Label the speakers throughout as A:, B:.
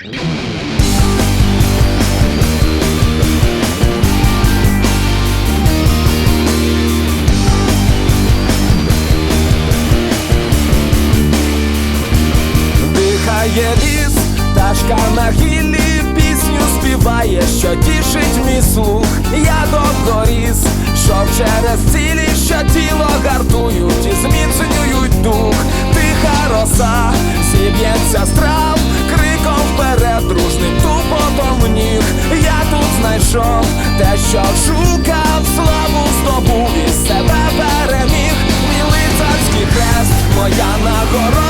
A: Дихає ліс, ташка на гіллі пісню співає, що тішить мій слух. Те, що шукав, славу здобув і себе переміг. Мій лицарський хрест, моя нагорода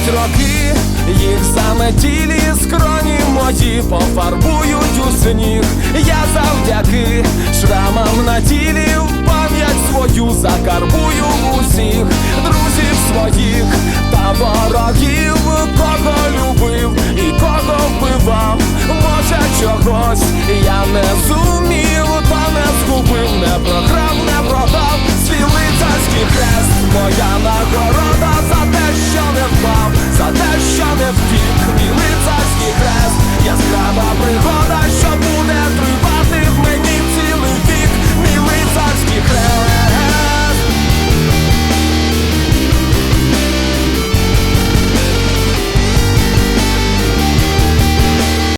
A: Пройдуть роки, їх саме тілі скроні мої пофарбують у сніг. Я завдяки шрамам на тілі в пам'ять свою закарбую усіх друзів своїх та ворогів, кого любив і кого вбивав. Може, чогось я не зумів, та не згубив не прохав.